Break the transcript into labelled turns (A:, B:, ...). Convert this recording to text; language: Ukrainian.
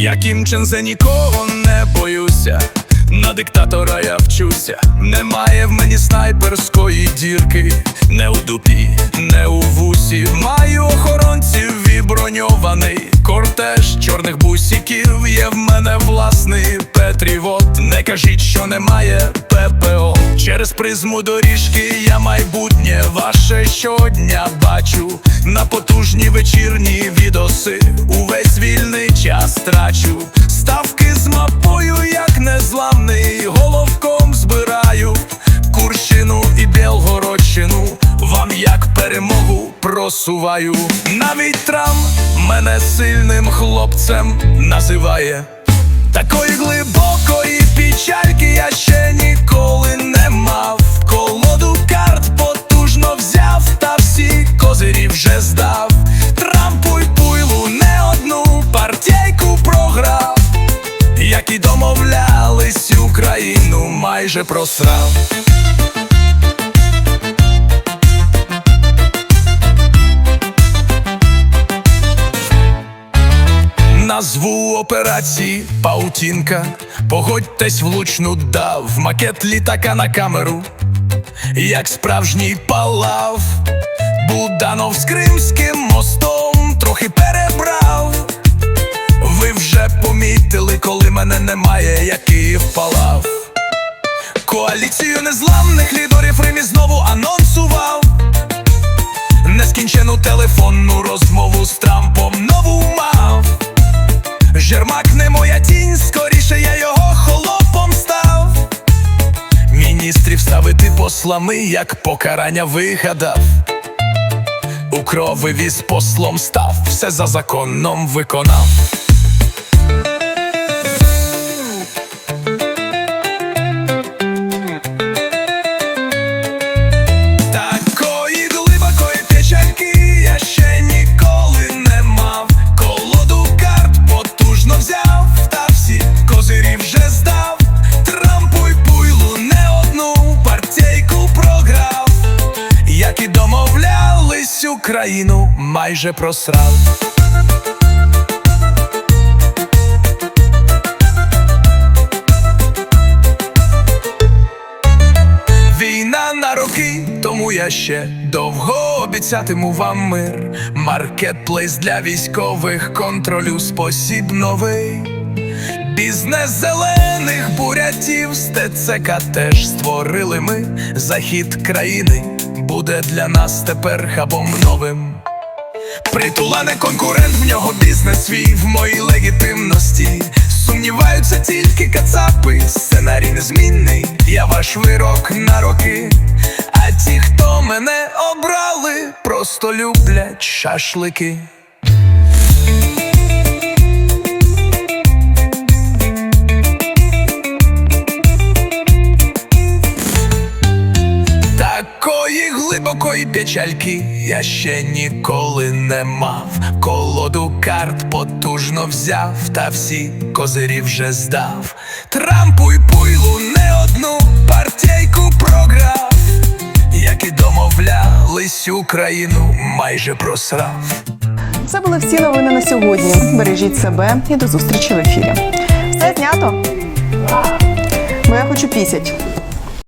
A: Злочин за нікого не боюся. На диктатора я вчуся. Немає в мені снайперської дірки, не у дупі, не у вусі. Маю охоронців і броньований кортеж чорних бусиків. Є в мене власний петрівот. Не кажіть, що немає ППО. Через призму доріжки я майбутнє ваше щодня бачу. На потужні вечірні відоси. Увесь вільний час трачу. Ставки з мапою, як незламний, просуваю. Навіть трам мене сильним хлопцем називає. Такої глибокої печальки я ще ніколи не мав. Колоду карт потужно взяв, та всі козирі вже здав. Трампу й пуйлу не одну партійку програв. Як і домовлялись, Україну майже просрав. Назву операції Паутінка. Погодьтесь влучну дав макет літака на камеру, як справжній палав. Буданов з Кримським мостом трохи перебрав. Ви вже помітили, коли мене немає, як Київ палав. Коаліцію незламних лідерів Римі знову анонсував. Нескінчену телефонну розмову з Трампом нову ставити послами, як покарання вигадав. У крови віз послом став, все за законом виконав. Україну майже просрав. Війна на роки, тому я ще довго обіцятиму вам мир. Маркетплейс для військових контролю спосіб новий. Бізнес зелених бурятів з ТЦК теж створили ми. Захід країни буде для нас тепер хабом новим. Притула не конкурент, в нього бізнес свій в моїй легітимності. Сумніваються тільки кацапи, сценарій незмінний, я ваш вирок на роки. А ті, хто мене обрали, просто люблять шашлики. Глибокої печальки я ще ніколи не мав. Колоду карт потужно взяв, та всі козирі вже здав. Трампу й пуйлу не одну партійку програв. Як і домовлялись, Україну майже просрав.
B: Це були всі новини на сьогодні. Бережіть себе і до зустрічі в ефірі. Все знято. Бо я хочу пісять.